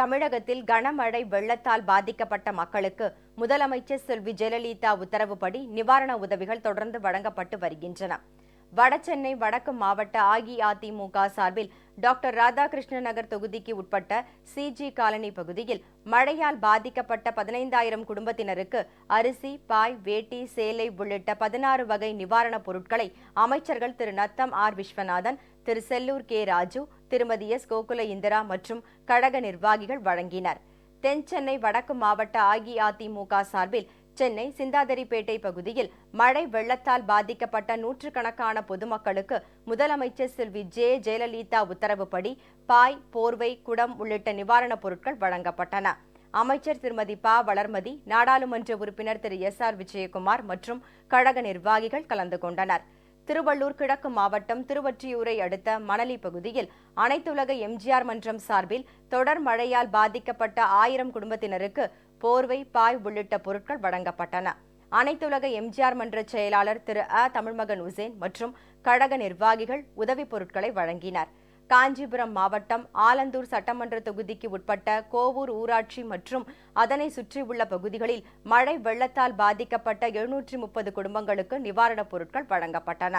தமிழகத்தில் கனமழை வெள்ளத்தால் பாதிக்கப்பட்ட மக்களுக்கு முதலமைச்சர் செல்வி ஜெயலலிதா உத்தரவுப்படி நிவாரண உதவிகள் தொடர்ந்து வழங்கப்பட்டு வருகின்றன. வடசென்னை வடக்கு மாவட்ட அஇஅதிமுக சார்பில் டாக்டர் ராதாகிருஷ்ண நகர் தொகுதிக்கு உட்பட்ட சிஜி காலனி பகுதியில் மழையால் பாதிக்கப்பட்ட பதினைந்தாயிரம் குடும்பத்தினருக்கு அரிசி பாய் வேட்டி சேலை உள்ளிட்ட பதினாறு வகை நிவாரணப் பொருட்களை அமைச்சர்கள் திரு நத்தம் ஆர் விஸ்வநாதன் திரு செல்லூர் கே ராஜு திருமதி எஸ். கோகுல இந்திரா மற்றும் கழக நிர்வாகிகள் வழங்கினர். தென் சென்னை வடக்கு மாவட்ட அஇஅதிமுக சார்பில் சென்னை சிந்தாதிரிப்பேட்டை பகுதியில் மழை வெள்ளத்தால் பாதிக்கப்பட்ட நூற்றுக்கணக்கான பொதுமக்களுக்கு முதலமைச்சர் செல்வி ஜே. ஜெயலலிதா உத்தரவுப்படி பாய் போர்வை குடம் உள்ளிட்ட நிவாரணப் பொருட்கள் வழங்கப்பட்டன. அமைச்சர் திருமதி ப. வளர்மதி நாடாளுமன்ற உறுப்பினர் திரு. எஸ். ஆர். விஜயகுமார் மற்றும் கழக நிர்வாகிகள் கலந்து கொண்டனர். திருவள்ளூர் கிழக்கு மாவட்டம் திருவொற்றியூரை அடுத்த மணலி பகுதியில் அனைத்துலக எம்ஜிஆர் மன்றம் சார்பில் தொடர் மழையால் பாதிக்கப்பட்ட ஆயிரம் குடும்பத்தினருக்கு போர்வை பாய் உள்ளிட்ட பொருட்கள் வழங்கப்பட்டன. அனைத்துலக எம்ஜிஆர் மன்ற செயலாளர் திரு அ. தமிழ்மகன் உசேன் மற்றும் கழக நிர்வாகிகள் உதவிப் பொருட்களை வழங்கினர். காஞ்சிபுரம் மாவட்டம் ஆலந்தூர் சட்டமன்ற தொகுதிக்கு உட்பட்ட கோவூர் ஊராட்சி மற்றும் அதனை சுற்றியுள்ள பகுதிகளில் மழை வெள்ளத்தால் பாதிக்கப்பட்ட எழுநூற்றி முப்பது குடும்பங்களுக்கு நிவாரணப் பொருட்கள் வழங்கப்பட்டன.